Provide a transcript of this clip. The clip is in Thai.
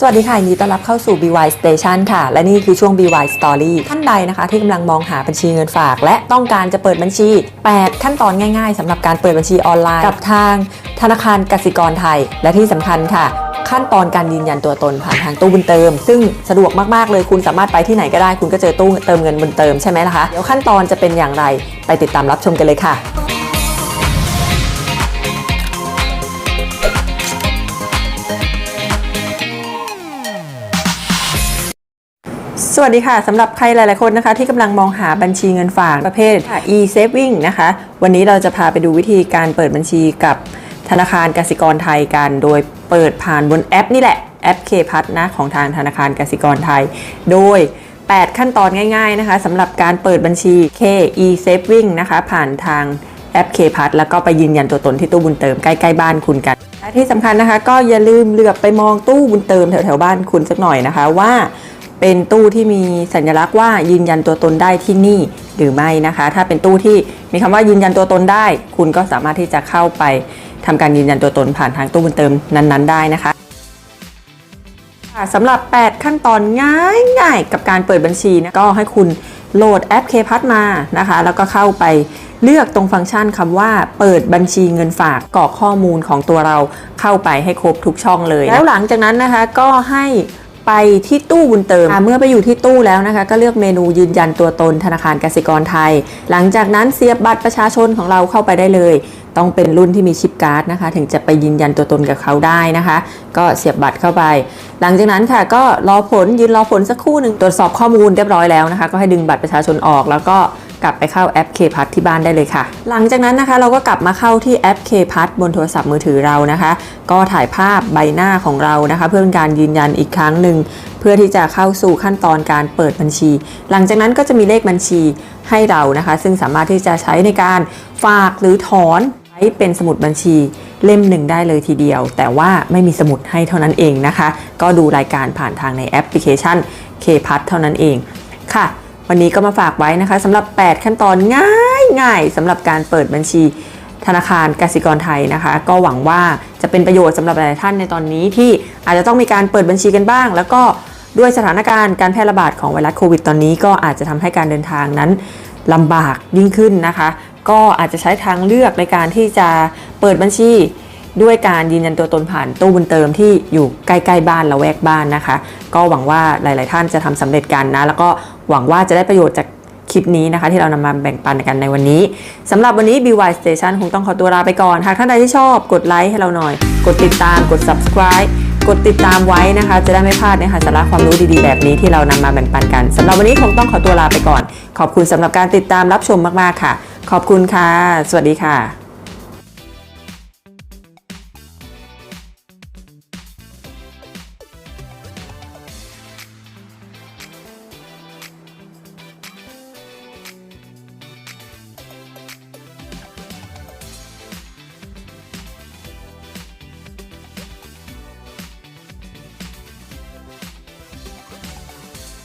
สวัสดีค่ะยินดีต้อนรับเข้าสู่ BY Station ค่ะ และนี่คือช่วง BY Story ท่านใดนะคะที่กำลังมองหาบัญชีเงินฝาก และต้องการจะเปิดบัญชี 8 ขั้นตอนง่ายๆสำหรับการเปิดบัญชีออนไลน์ กับทางธนาคารกสิกรไทย และที่สำคัญค่ะ ขั้นตอนการยืนยันตัวตนผ่านทางตู้บุญเติม ซึ่งสะดวกมากๆเลยคุณสามารถไปที่ไหนก็ได้ คุณก็เจอตู้เติมเงินบุญเติมใช่ไหมล่ะคะเดี๋ยวขั้นตอนจะเป็นอย่างไรไปติดตามรับชมกันเลยค่ะ สวัสดีค่ะสำหรับใครหลาย ๆ คนนะคะ ที่กำลังมองหาบัญชีเงินฝากประเภท e-saving นะคะ วันนี้เราจะพาไปดูวิธีการเปิดบัญชีกับธนาคารกสิกรไทยกัน โดยเปิดผ่านบนแอปนี่แหละ แอป K พัทนะของทางธนาคารกสิกรไทย โดย 8 ขั้นตอนง่าย ๆ นะคะสำหรับการเปิดบัญชี K e-saving นะคะ ผ่านทางแอป K พัทแล้วก็ไปยืนยันตัวตนที่ตู้บุญเติมใกล้ ๆ บ้านคุณกันและที่สำคัญนะคะ ก็อย่าลืมเหลือบไปมองตู้บุญเติมแถวๆบ้านคุณสักหน่อยนะคะว่า เป็นตู้ที่มีสัญลักษณ์ว่ายืนยันตัวตนได้ที่นี่หรือไม่นะคะ ถ้าเป็นตู้ที่มีคำว่ายืนยันตัวตนได้ คุณก็สามารถที่จะเข้าไปทำการยืนยันตัวตนผ่านทางตู้บุญเติมนั้น ๆ ได้นะคะสำหรับ 8 ขั้นตอนง่ายๆ กับการเปิดบัญชีนะก็ให้คุณโหลดแอป K พัทมานะคะ แล้วก็เข้าไปเลือกตรงฟังก์ชันคำว่าเปิดบัญชีเงินฝากกรอกข้อมูลของตัวเราเข้าไปให้ครบทุกช่องเลย แล้วหลังจากนั้นนะคะก็ให้ ไปที่ตู้บุญเติม เมื่อไปอยู่ที่ตู้แล้วนะคะ ก็เลือกเมนูยืนยันตัวตนธนาคารกสิกรไทย หลังจากนั้นเสียบบัตรประชาชนของเราเข้าไปได้เลย ต้องเป็นรุ่นที่มีชิปการ์ดนะคะ ถึงจะไปยืนยันตัวตนกับเขาได้นะคะ ก็เสียบบัตรเข้าไป หลังจากนั้นค่ะ ก็รอผลยืนรอผลสักครู่หนึ่งตรวจสอบข้อมูลเรียบร้อยแล้วนะคะ ก็ให้ดึงบัตรประชาชนออกแล้วก็ กลับไปเข้าแอป K พัทที่บ้านได้เลยค่ะ หลังจากนั้นนะคะเราก็กลับมาเข้าที่แอป K พัทบนโทรศัพท์มือถือเรานะคะ ก็ถ่ายภาพใบหน้าของเรานะคะ เพื่อเป็นการยืนยันอีกครั้งหนึ่งเพื่อที่จะเข้าสู่ขั้นตอนการเปิดบัญชี หลังจากนั้นก็จะมีเลขบัญชีให้เรานะคะ ซึ่งสามารถที่จะใช้ในการฝากหรือถอนไว้เป็นสมุดบัญชีเล่มหนึ่งได้เลยทีเดียว แต่ว่าไม่มีสมุดให้เท่านั้นเองนะคะ ก็ดูรายการผ่านทางในแอปพลิเคชัน K พัทเท่านั้นเองค่ะ วันนี้ก็มาฝากไว้นะคะสำหรับ 8 ขั้นตอนง่ายๆสำหรับการเปิดบัญชีธนาคารกสิกรไทยนะคะ ก็หวังว่าจะเป็นประโยชน์สำหรับหลายท่านในตอนนี้ที่อาจจะต้องมีการเปิดบัญชีกันบ้าง แล้วก็ด้วยสถานการณ์การแพร่ระบาดของไวรัสโควิดตอนนี้ก็อาจจะทำให้การเดินทางนั้นลำบากยิ่งขึ้นนะคะ ก็อาจจะใช้ทางเลือกในการที่จะเปิดบัญชี ด้วยการยืนยันตัวตนผ่านตู้บุญเติมที่อยู่ใกล้ๆบ้านละแวกบ้านนะคะ ก็หวังว่าหลาย ๆ ท่านจะทำสำเร็จกันนะ แล้วก็หวังว่าจะได้ประโยชน์จากคลิปนี้นะคะ ที่เรานำมาแบ่งปันกันในวันนี้สำหรับวันนี้ BY Station คงต้องขอตัวลาไปก่อน หากท่านใดที่ชอบกดไลค์ให้เราหน่อย กดติดตามกด subscribe กดติดตามไว้นะคะ จะได้ไม่พลาดนะคะสาระความรู้ดีๆ แบบนี้ที่เรานำมาแบ่งปันกันสำหรับวันนี้คงต้องขอตัวลาไปก่อน ขอบคุณสำหรับการติดตามรับชมมากๆค่ะ ขอบคุณค่ะ สวัสดีค่ะ